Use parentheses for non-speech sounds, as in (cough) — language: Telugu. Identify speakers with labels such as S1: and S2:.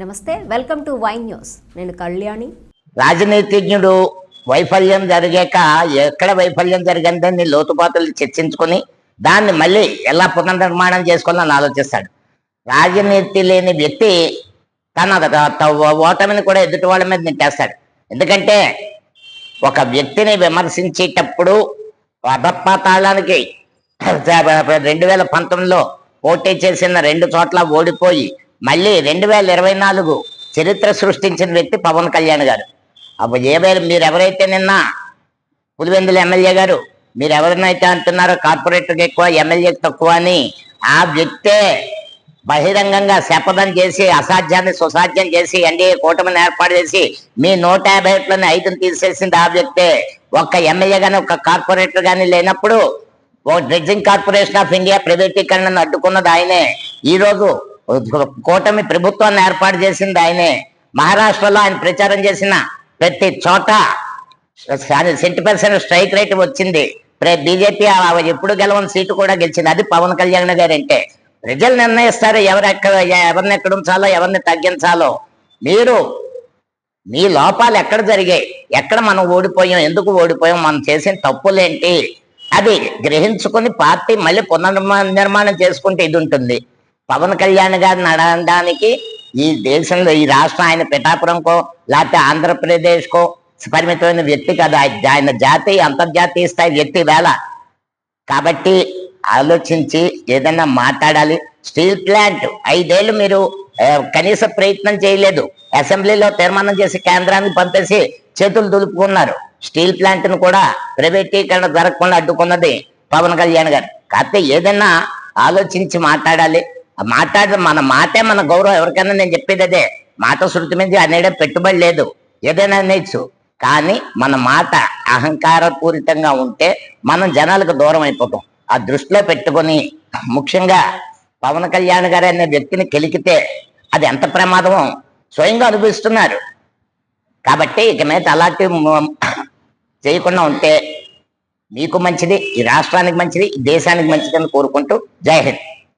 S1: నమస్తే వెల్కమ్ టు వైన్ న్యూస్. నేను కళ్యాణి.
S2: రాజనీతిజ్ఞుడు వైఫల్యం జరిగాక ఎక్కడ వైఫల్యం జరిగిందని లోతుపాతులు చర్చించుకొని దాన్ని మళ్ళీ ఎలా పునర్నిర్మాణం చేసుకోవాలని ఆలోచిస్తాడు. రాజనీతి లేని వ్యక్తి తన ఓటమిని కూడా ఎదుటి వాళ్ళ మీద నెట్టేస్తాడు. ఎందుకంటే ఒక వ్యక్తిని విమర్శించేటప్పుడు అధపాతాళానికి (clears throat) రెండు వేల పంతొమ్మిదిలో పోటీ చేసిన రెండు చోట్ల ఓడిపోయి మళ్ళీ రెండు వేల ఇరవై నాలుగు చరిత్ర సృష్టించిన వ్యక్తి పవన్ కళ్యాణ్ గారు. అప్పుడు ఏ మీరు ఎవరైతే నిన్న పులివెందుల ఎమ్మెల్యే గారు మీరు ఎవరినైతే అంటున్నారో కార్పొరేటర్కి ఎక్కువ ఎమ్మెల్యేకి తక్కువ అని ఆ వ్యక్తే బహిరంగంగా శపథం చేసి అసాధ్యాన్ని సుసాధ్యం చేసి ఎన్డీఏ కూటమిని ఏర్పాటు చేసి మీ నూట యాభై ఒకటిలోని ఐదుని తీసేసింది ఆ వ్యక్తే. ఒక్క ఎమ్మెల్యే కానీ ఒక కార్పొరేటర్ కానీ లేనప్పుడు ఓ డ్రెడ్జింగ్ కార్పొరేషన్ ఆఫ్ ఇండియా ప్రైవేటీకరణను అడ్డుకున్నది ఆయనే. ఈ రోజు కూటమి ప్రభుత్వాన్ని ఏర్పాటు చేసింది ఆయనే. మహారాష్ట్రలో ఆయన ప్రచారం చేసిన ప్రతి చోట సెంటీ పర్సెంట్ స్ట్రైక్ రేట్ వచ్చింది. బీజేపీ ఎప్పుడు గెలవని సీటు కూడా గెలిచింది. అది పవన్ కళ్యాణ్ గారు అంటే ప్రజలు నిర్ణయిస్తారు ఎవరెక్కడ ఎవరిని ఎక్కడ ఉంచాలో ఎవరిని తగ్గించాలో. మీరు మీ లోపాలు ఎక్కడ జరిగాయి? ఎక్కడ మనం ఓడిపోయాం? ఎందుకు ఓడిపోయాం? మనం చేసిన తప్పులేంటి? అది గ్రహించుకుని పార్టీ మళ్ళీ పునర్నిర్మాణం నిర్మాణం చేసుకుంటే ఇది ఉంటుంది. పవన్ కళ్యాణ్ గారిని నడవడానికి ఈ దేశంలో ఈ రాష్ట్రం ఆయన పిఠాపురంకో లేకపోతే ఆంధ్రప్రదేశ్కో పరిమితమైన వ్యక్తి కాదు. ఆయన జాతీయ అంతర్జాతీయ స్థాయి వ్యక్తి వేళ. కాబట్టి ఆలోచించి ఏదైనా మాట్లాడాలి. స్టీల్ ప్లాంట్ ఐదేళ్ళు మీరు కనీస ప్రయత్నం చేయలేదు. అసెంబ్లీలో తీర్మానం చేసి కేంద్రానికి పంపేసి చేతులు దులుపుకున్నారు. స్టీల్ ప్లాంట్ను కూడా ప్రైవేటీకరణ జరగకుండా అడ్డుకున్నది పవన్ కళ్యాణ్ గారు. కాకపోతే ఏదైనా ఆలోచించి మాట్లాడాలి. మాట్లాడడం మన మాటే మన గౌరవం. ఎవరికైనా నేను చెప్పేది అదే. మాట శృతి మీద అనేయడం పెట్టుబడి లేదు. ఏదైనా అనేచ్చు కానీ మన మాట అహంకారపూరితంగా ఉంటే మనం జనాలకు దూరం అయిపోతాం. ఆ దృష్టిలో పెట్టుకొని ముఖ్యంగా పవన్ కళ్యాణ్ గారు అనే వ్యక్తిని కెలికితే అది ఎంత ప్రమాదమో స్వయంగా అనుభవిస్తున్నారు. కాబట్టి ఇక మీద అలాంటి చేయకుండా ఉంటే మీకు మంచిది ఈ రాష్ట్రానికి మంచిది ఈ దేశానికి మంచిది అని కోరుకుంటూ జై హింద్.